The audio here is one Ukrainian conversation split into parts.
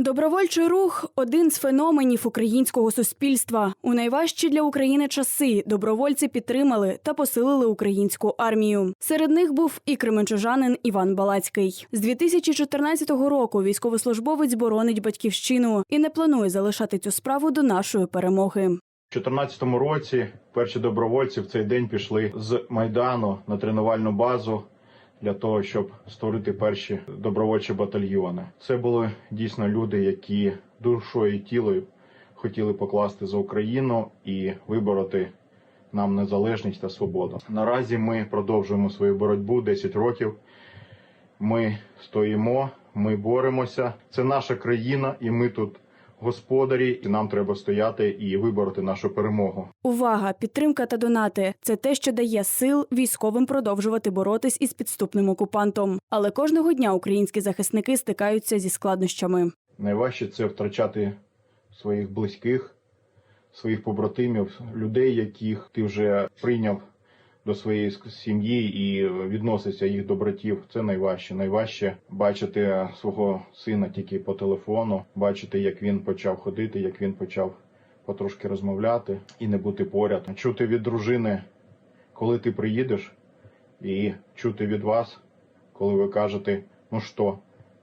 Добровольчий рух один з феноменів українського суспільства. У найважчі для України часи добровольці підтримали та посилили українську армію. Серед них був і кременчужанин Іван Балацький. З 2014 року військовослужбовець боронить батьківщину і не планує залишати цю справу до нашої перемоги. У 2014 році перші добровольці в цей день пішли з майдану на тренувальну базу для того, щоб створити перші добровольчі батальйони. Це були дійсно люди, які душою і тілою хотіли покласти за Україну і вибороти нам незалежність та свободу. Наразі ми продовжуємо свою боротьбу 10 років. Ми стоїмо, ми боремося. Це наша країна, і ми тут господарі, і нам треба стояти і вибороти нашу перемогу. Увага, підтримка та донати це те, що дає сил військовим продовжувати боротись із підступним окупантом. Але кожного дня українські захисники стикаються зі складнощами. Найважче це втрачати своїх близьких, своїх побратимів, людей, яких ти вже прийняв до своєї сім'ї і відносишся їх до братів. Це найважче. Найважче бачити свого сина тільки по телефону, бачити, як він почав ходити, як він почав потрошки розмовляти і не бути поряд. Чути від дружини, коли ти приїдеш, і чути від вас, коли ви кажете, ну що,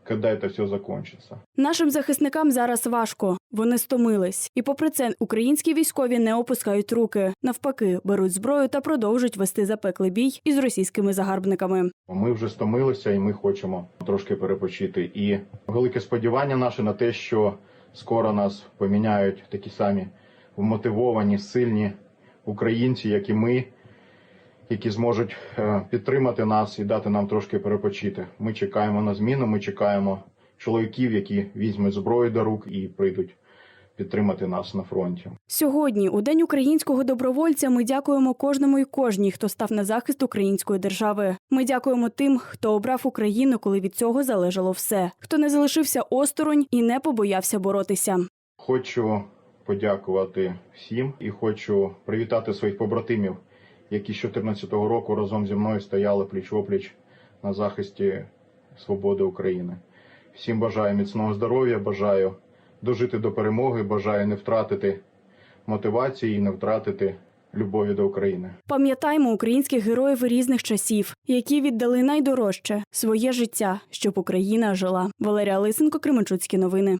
коли це все закінчиться. Нашим захисникам зараз важко. Вони стомились, і попри це, українські військові не опускають руки. Навпаки, беруть зброю та продовжують вести запеклий бій із російськими загарбниками. Ми вже стомилися і ми хочемо трошки перепочити. І велике сподівання наше на те, що скоро нас поміняють такі самі вмотивовані, сильні українці, як і ми, які зможуть е, підтримати нас і дати нам трошки перепочити. Ми чекаємо на зміну. Ми чекаємо чоловіків, які візьмуть зброю до рук і прийдуть підтримати нас на фронті. Сьогодні, у день українського добровольця, ми дякуємо кожному і кожній, хто став на захист української держави. Ми дякуємо тим, хто обрав Україну, коли від цього залежало все, хто не залишився осторонь і не побоявся боротися. Хочу подякувати всім і хочу привітати своїх побратимів, які з 2014 року разом зі мною стояли пліч-опліч на захисті свободи України. Всім бажаю міцного здоров'я, бажаю дожити до перемоги, бажаю не втратити мотивації не втратити любові до України. Пам'ятаймо українських героїв різних часів, які віддали найдорожче своє життя, щоб Україна жила. Валерія Лисенко, Кременчуцькі новини.